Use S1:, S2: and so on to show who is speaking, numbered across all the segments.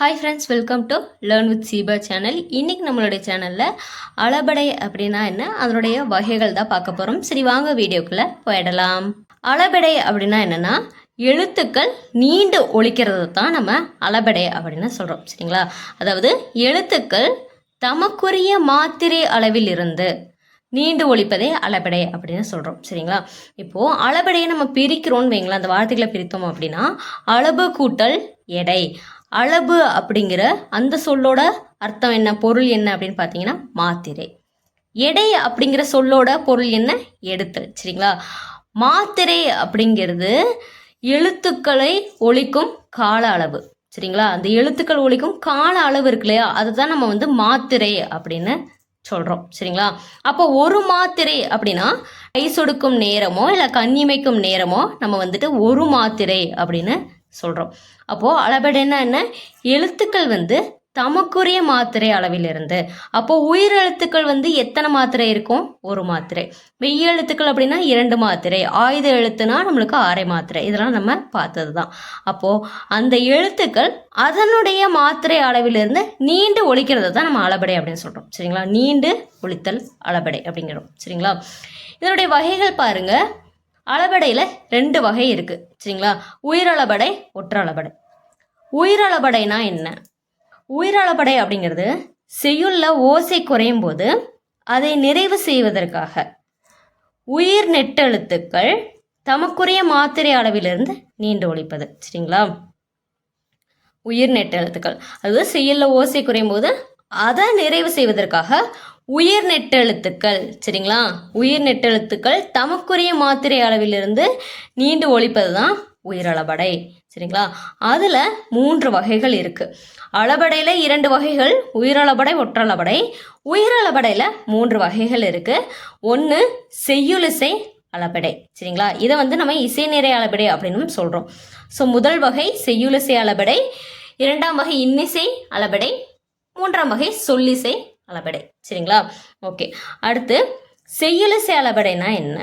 S1: Hi friends welcome to learn with Seeba channel இன்றைக்கி நம்மளுடைய சேனலில் அளபடை அப்படின்னா என்ன? அதனுடைய வகைகள் தான் பார்க்க போகிறோம் சரி வாங்க வீடியோக்குள்ளே போயிடலாம். அளபடை அப்படின்னா என்னென்னா எழுத்துக்கள் நீண்டு ஒழிக்கிறது தான் நம்ம அளபடை அப்படின்னு சொல்கிறோம் சரிங்களா? அதாவது எழுத்துக்கள் தமக்குரிய மாத்திரை அளவில் இருந்து நீண்டு ஒழிப்பதே அளபடை அப்படின்னு சொல்கிறோம் சரிங்களா? இப்போது அளபடையை நம்ம பிரிக்கிறோம்னு வைங்களா அந்த வார்த்தைகளை பிரித்தோம் அப்படின்னா அளவு கூட்டல் எடை. அளவு அப்படிங்கிற அந்த சொல்லோட அர்த்தம் என்ன பொருள் என்ன அப்படின்னு பார்த்தீங்கன்னா மாத்திரை. எடை அப்படிங்கிற சொல்லோட பொருள் என்ன? எடுத்தல். சரிங்களா? மாத்திரை அப்படிங்கிறது எழுத்துக்களை ஒழிக்கும் கால அளவு. சரிங்களா? அந்த எழுத்துக்கள் ஒழிக்கும் கால அளவு இருக்கு இல்லையா? அதுதான் நம்ம வந்து மாத்திரை அப்படின்னு சொல்கிறோம் சரிங்களா? அப்போ ஒரு மாத்திரை அப்படின்னா கை சொடுக்கும் நேரமோ இல்லை கண்ணிமைக்கும் நேரமோ நம்ம வந்துட்டு ஒரு மாத்திரை அப்படின்னு சொல்கிறோம் அப்போது அளபெடைன்னா என்ன எழுத்துக்கள் வந்து தமக்குரிய மாத்திரை அளவிலிருந்து. அப்போ உயிர் எழுத்துக்கள் வந்து எத்தனை மாத்திரை இருக்கும்? ஒரு மாத்திரை. மெய் எழுத்துக்கள் அப்படின்னா இரண்டு மாத்திரை. ஆயுத எழுத்துனா நம்மளுக்கு அரை மாத்திரை. இதெல்லாம் நம்ம பார்த்தது தான் அப்போது அந்த எழுத்துக்கள் அதனுடைய மாத்திரை அளவிலிருந்து நீண்டு ஒழிக்கிறது தான் நம்ம அளபடை அப்படின்னு சொல்கிறோம் சரிங்களா? நீண்டு ஒழித்தல் அளபடை அப்படிங்கிறோம். சரிங்களா? இதனுடைய வகைகள் பாருங்கள் அளபடையில் ரெண்டு வகை இருக்குது சரிங்களா? உயிரளபடை ஒற்றளபடை. உயிரளபடைனா என்ன? உயிரளபடை அப்படிங்கிறது செய்யுள்ள ஓசை குறையும் போது அதை நிறைவு செய்வதற்காக உயிர் நெட்டெழுத்துக்கள் தமக்குரிய மாத்திரை அளவிலிருந்து நீண்டு ஒழிப்பது. சரிங்களா? உயிர் நெட்டெழுத்துக்கள். அதாவது செய்யுள்ள ஓசை குறையும் போது அதை நிறைவு செய்வதற்காக உயிர் நெட்டெழுத்துக்கள் சரிங்களா? உயிர் நெட்டெழுத்துக்கள் தமக்குரிய மாத்திரை அளவிலிருந்து நீண்டு ஒழிப்பது தான் உயிரளபடை சரிங்களா? அதில் மூன்று வகைகள் இருக்குது அளபடையில் இரண்டு வகைகள் உயிரளபடை ஒற்றளபடை. உயிரளபடையில் மூன்று வகைகள் இருக்குது ஒன்று செய்யுளிசை அளபடை சரிங்களா? இதை வந்து நம்ம இசை நிறை அளபடை அப்படின்னு சொல்கிறோம் ஸோ முதல் வகை செய்யுளிசை அளபடை இரண்டாம் வகை இன்னிசை அளபடை மூன்றாம் வகை சொல்லிசை அளபடை. சரிங்களா? ஓகே. அடுத்து செய்யுளிசை அளபடைனா என்ன?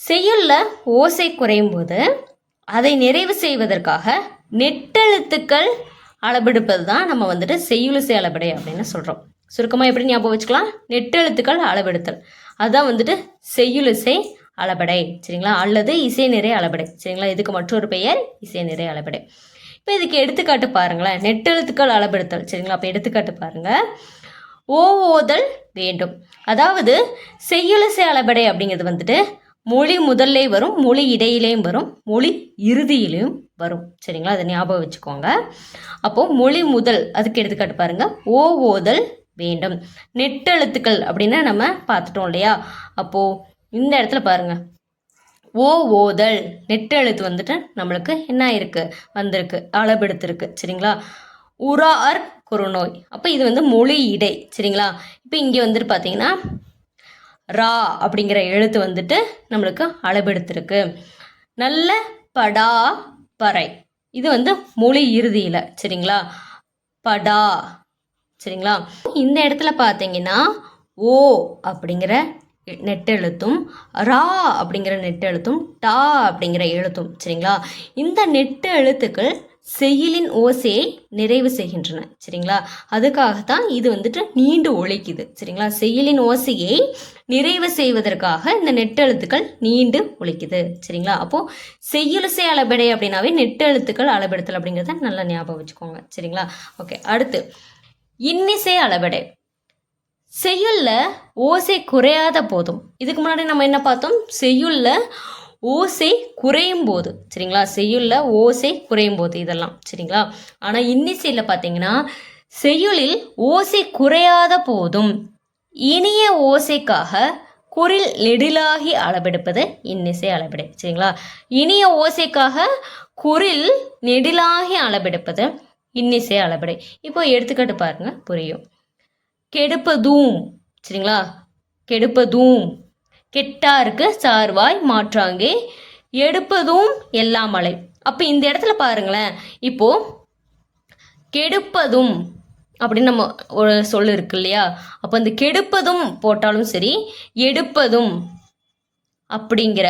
S1: செய்யுள்ள ஓசை குறையும் போது அதை நிறைவு செய்வதற்காக நெட்டெழுத்துக்கள் அளபெடுப்பது தான் நம்ம வந்துட்டு செய்யுளிசை அளபடை அப்படின்னு சொல்கிறோம் சுருக்கமாக எப்படி ஞாபகம் வச்சுக்கலாம்? நெட்டெழுத்துக்கள் அளவெடுத்தல். அதுதான் வந்துட்டு செய்யுளிசை அளபடை. சரிங்களா? அல்லது இசை நிறை அளபடை. சரிங்களா? இதுக்கு மற்றொரு பெயர் இசை நிறை அளபடை. இப்போ இதுக்கு எடுத்துக்காட்டு பாருங்களேன். நெட்டெழுத்துக்கள் அளபெடுத்தல் சரிங்களா? அப்போ எடுத்துக்காட்டு பாருங்கள் ஓவோதல் ஓதல் வேண்டும். அதாவது செய்யுளிசை அளபடை அப்படிங்கிறது வந்துட்டு மொழி முதல்லே வரும் மொழி இடையிலேயும் வரும் மொழி இறுதியிலையும் வரும். சரிங்களா? அதை ஞாபகம் வச்சுக்கோங்க. அப்போது மொழி முதல் அதுக்கு எடுத்துக்காட்டு பாருங்க. ஓ ஓதல் வேண்டும். நெட்டெழுத்துக்கள் அப்படின்னு நம்ம பார்த்துட்டோம் இல்லையா? அப்போது இந்த இடத்துல பாருங்க. ஓ ஓதல் நெட்டெழுத்து வந்துட்டு நம்மளுக்கு என்ன ஆயிருக்கு? வந்திருக்கு. அளபெடுத்திருக்கு. சரிங்களா? உரார் குறுநோய். அப்போ இது வந்து மொழி இடை சரிங்களா? இப்போ இங்கே வந்துட்டு பார்த்தீங்கன்னா ரா அப்படிங்கிற எழுத்து வந்துட்டு நம்மளுக்கு அளபெடுத்திருக்கு நல்ல படா பறை. இது வந்து மொழி இறுதியில் சரிங்களா? படா சரிங்களா? இந்த இடத்துல பார்த்தீங்கன்னா ஓ அப்படிங்கிற நெட்டெழுத்தும் ரா அப்படிங்கிற நெட்டெழுத்தும் டா அப்படிங்கிற எழுத்தும் சரிங்களா? இந்த நெட்டு எழுத்துக்கள் செய்யுளின் ஓசையை நிறைவு செய்கின்றன. சரிங்களா? அதுக்காகத்தான் இது வந்துட்டு நீண்டு ஒழிக்குது. சரிங்களா? செய்யுளின் ஓசையை நிறைவு செய்வதற்காக இந்த நெட்டெழுத்துக்கள் நீண்டு ஒழிக்குது. சரிங்களா? அப்போது செய்யுலிசை அளபெடை அப்படின்னாவே நெட்டெழுத்துக்கள் அளபெடுத்தல் அப்படிங்கிறத நல்லா ஞாபகம் வச்சுக்கோங்க. சரிங்களா? ஓகே அடுத்து. இன்னிசை அளபெடை. செய்யுளில் ஓசை குறையாத போதும். இதுக்கு முன்னாடி நம்ம என்ன பார்த்தோம்? செய்யுள்ள ஓசை குறையும் போது சரிங்களா? செய்யுளில் ஓசை குறையும் போது இதெல்லாம் சரிங்களா? ஆனால் இன்னிசையில் பார்த்தீங்கன்னா செய்யுளில் ஓசை குறையாத போதும் இனிய ஓசைக்காக குரில் நெடிலாகி அளவெடுப்பது இன்னிசை அளபெடை சரிங்களா? இனிய ஓசைக்காக குரில் நெடிலாகி அளவெடுப்பது இன்னிசை அளபடை இப்போ எடுத்துக்காட்டு பாருங்க புரியும். கெடுப்பதும் சரிங்களா? கெடுப்பதும். கெட்டாருக்கு சார்வாய் மாற்றாங்கே. எடுப்பதும் எல்லாம் மலை அப்போ இந்த இடத்துல பாருங்களேன். இப்போ கெடுப்பதும் அப்படின்னு நம்ம ஒரு சொல் இருக்கு இல்லையா? அப்போ இந்த கெடுப்பதும் போட்டாலும் சரி எடுப்பதும் அப்படிங்கிற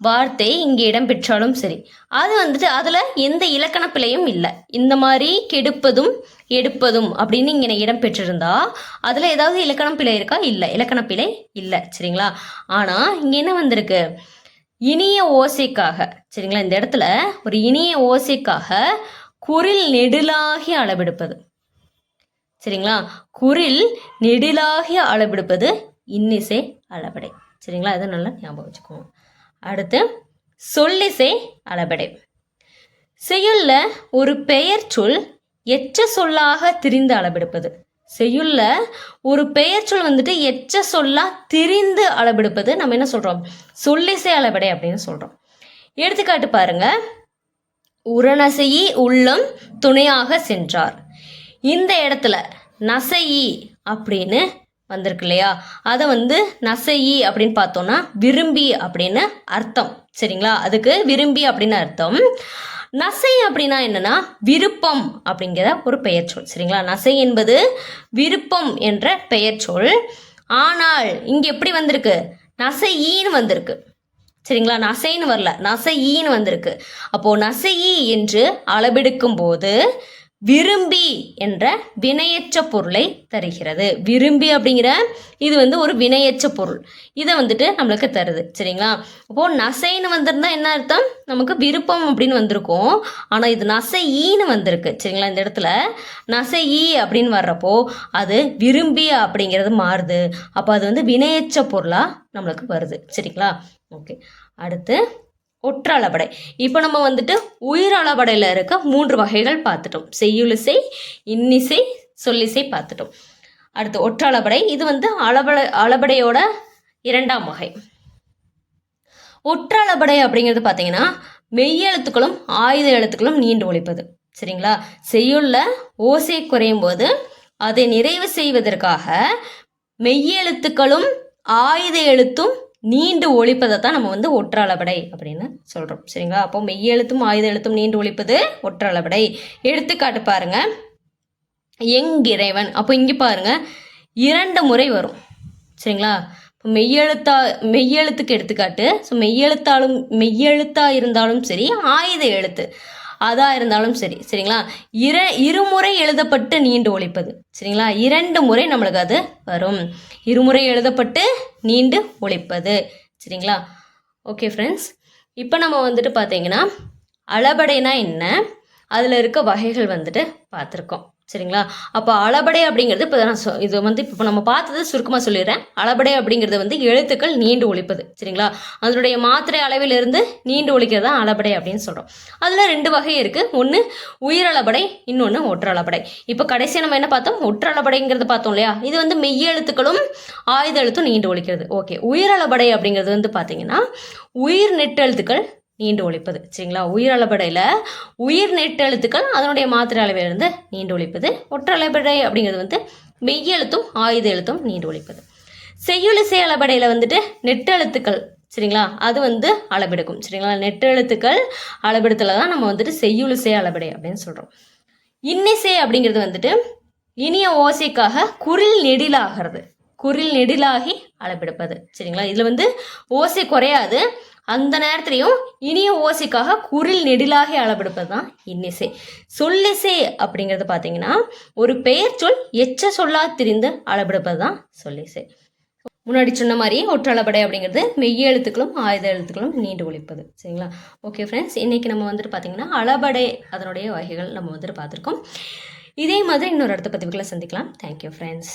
S1: வார்த்தை இங்கே இடம்பெற்றாலும் சரி. அது வந்துட்டு அதில் எந்த இலக்கண பிழையும் இல்லை. இந்த மாதிரி கெடுப்பதும் எடுப்பதும் அப்படின்னு இங்கே இடம்பெற்றிருந்தா அதில் ஏதாவது இலக்கணம் பிழை இருக்கா? இல்லை. இலக்கண பிழை இல்லை. சரிங்களா? ஆனால் இங்கே என்ன வந்திருக்கு? இனிய ஓசைக்காக சரிங்களா? இந்த இடத்துல ஒரு இனிய ஓசைக்காக குரில் நெடிலாகி அளவெடுப்பது. சரிங்களா? குரில் நெடிலாகி அளவெடுப்பது இன்னிசை அளவடை. சரிங்களா? அதை நல்லா ஞாபகம் வச்சுக்கோங்க. அடுத்து சொல்லிசை அளபடை. செய்யுள்ள ஒரு பெயர் சொல் எச்ச சொல்லாக திரிந்து அளவெடுப்பது செய்யுள்ள ஒரு பெயர் சொல் வந்துட்டு எச்ச சொல்லா திரிந்து அளவெடுப்பது நம்ம என்ன சொல்றோம்? சொல்லிசை அளபடை அப்படின்னு சொல்றோம். எடுத்துக்காட்டு பாருங்க. உரணசையி உள்ளம் துணையாக சென்றார். இந்த இடத்துல நசையி அப்படின்னு வந்திருக்கு இல்லையா? அதை வந்து நசையி அப்படின்னு பார்த்தோம்னா விரும்பி அப்படின்னு அர்த்தம். சரிங்களா? அதுக்கு விரும்பி அப்படின்னு அர்த்தம். நசை அப்படின்னா என்னன்னா விருப்பம் அப்படிங்கிற ஒரு பெயர் சொல். சரிங்களா? நசை என்பது விருப்பம் என்ற பெயர் சொல். ஆனால் இங்க எப்படி வந்திருக்கு? நசையின்னு வந்திருக்கு. சரிங்களா? நசைன்னு வரல. நசையின்னு வந்திருக்கு. அப்போ நசையி என்று அளவெடுக்கும் போது விரும்பி என்ற வினையற்ற பொருளை தருகிறது. விரும்பி அப்படிங்கிற இது வந்து ஒரு வினையற்ற பொருள். இதை வந்துட்டு நம்மளுக்கு தருது. சரிங்களா? அப்போ நசைன்னு வந்திருந்தா என்ன அர்த்தம்? நமக்கு விருப்பம் அப்படின்னு வந்திருக்கும். ஆனால் இது நசையின்னு வந்திருக்கு. சரிங்களா? இந்த இடத்துல நசையி அப்படின்னு வர்றப்போ அது விரும்பி அப்படிங்கிறது மாறுது. அப்போ அது வந்து வினையற்ற பொருளாக நம்மளுக்கு வருது. சரிங்களா? ஓகே. அடுத்து ஒற்றளபடை இப்போ நம்ம வந்துட்டு உயிரளபடையில் இருக்க மூன்று வகைகள் பார்த்துட்டோம். செய்யுளிசை இன்னிசை சொல்லிசை பார்த்துட்டோம். அடுத்து ஒற்றளபடை இது வந்து அளபடை அளபடையோட இரண்டாம் வகை. ஒற்றளபடை அப்படிங்கிறது பார்த்தீங்கன்னா மெய்யெழுத்துக்களும் ஆயுத எழுத்துக்களும் நீண்டு ஒழிப்பது. சரிங்களா? செய்யுள்ள ஓசை குறையும் போது அதை நிறைவு செய்வதற்காக மெய்யெழுத்துக்களும் ஆயுத எழுத்தும் நீண்டு ஒழிப்பதை தான் நம்ம வந்து ஒற்றளபடை அப்படின்னு சொல்கிறோம் சரிங்களா? அப்போ மெய்யெழுத்தும் ஆயுத எழுத்தும் நீண்டு ஒழிப்பது ஒற்றளபடை. எடுத்துக்காட்டு பாருங்க. எங்கிறைவன். அப்போ இங்கே பாருங்க. இரண்டு முறை வரும். சரிங்களா? இப்போ மெய்யெழுத்தா மெய்யெழுத்துக்கு எடுத்துக்காட்டு. ஸோ மெய்யெழுத்தாலும் மெய்யெழுத்தா இருந்தாலும் சரி ஆயுத எழுத்து. அதாக இருந்தாலும் சரி சரிங்களா? இர இருமுறை எழுதப்பட்டு நீண்டு ஒழிப்பது. சரிங்களா? இரண்டு முறை நம்மளுக்கு அது வரும். இருமுறை எழுதப்பட்டு நீண்டு ஒழிப்பது. சரிங்களா? ஓகே ஃப்ரெண்ட்ஸ் இப்போ நம்ம வந்துட்டு பார்த்தீங்கன்னா அளபடைனா என்ன? அதில் இருக்க வகைகள் வந்துட்டு பார்த்துருக்கோம் சரிங்களா? அப்போ அளபடை அப்படிங்கிறது இப்போ நான் சொ இது வந்து இப்போ நம்ம பார்த்தது சுருக்கமாக சொல்லிடுறேன். அளபடை அப்படிங்கிறது வந்து எழுத்துக்கள் நீண்டு ஒழிப்பது சரிங்களா? அதனுடைய மாத்திரை அளவிலிருந்து நீண்டு ஒழிக்கிறது தான் அளபடை அப்படின்னு சொல்கிறோம் அதில் ரெண்டு வகை இருக்குது ஒன்று உயிரளபடை இன்னொன்று ஒற்றளபடை. இப்போ கடைசியாக நம்ம என்ன பார்த்தோம்? ஒற்றளபடைங்கிறது பார்த்தோம் இல்லையா? இது வந்து மெய்யெழுத்துக்களும் ஆயுத எழுத்தும் நீண்டு ஒழிக்கிறது. ஓகே. உயிரளபடை அப்படிங்கிறது வந்து பார்த்தீங்கன்னா உயிர் நெட்டெழுத்துக்கள் நீண்டு ஒழிப்பது சரிங்களா? உயிர் அளபடையில் உயிர் நெட்டெழுத்துக்கள் அதனுடைய மாத்திரை அளவிலிருந்து நீண்டு ஒழிப்பது. ஒற்றளபடை அப்படிங்கிறது வந்து மெய்யெழுத்தும் ஆயுத எழுத்தும் நீண்டு ஒழிப்பது. செய்யுளிசை அளபடையில் வந்துட்டு நெட்டெழுத்துக்கள் சரிங்களா? அது வந்து அளவெடுக்கும் சரிங்களா? நெட்டெழுத்துக்கள் அளவெடுத்துல தான் நம்ம வந்துட்டு செய்யுளிசை அளபடை அப்படின்னு சொல்கிறோம் இன்னிசை அப்படிங்கிறது வந்துட்டு இனிய ஓசைக்காக குரில் நெடிலாகிறது. குரில் நெடிலாகி அளவெடுப்பது சரிங்களா? இதில் வந்து ஓசை குறையாது. அந்த நேரத்துலையும் இனிய ஓசைக்காக குரில் நெடிலாகி அளவெடுப்பது தான் இன்னிசை. சொல்லிசை அப்படிங்கிறது பார்த்தீங்கன்னா ஒரு பெயர் சொல் எச்ச சொல்லா திரிந்து அளவெடுப்பது தான் சொல்லிசை. முன்னாடி சொன்ன மாதிரி ஒற்றளபடை அப்படிங்கிறது மெய்ய எழுத்துக்களும் ஆயுத எழுத்துக்களும் நீண்டு ஒழிப்பது. சரிங்களா? ஓகே ஃப்ரெண்ட்ஸ் இன்னைக்கு நம்ம வந்துட்டு பார்த்தீங்கன்னா அளபடை அதனுடைய வகைகள் நம்ம வந்துட்டு பார்த்துருக்கோம் இதே மாதிரி இன்னொரு அடுத்த பதிவுகளை சந்திக்கலாம். Thank you friends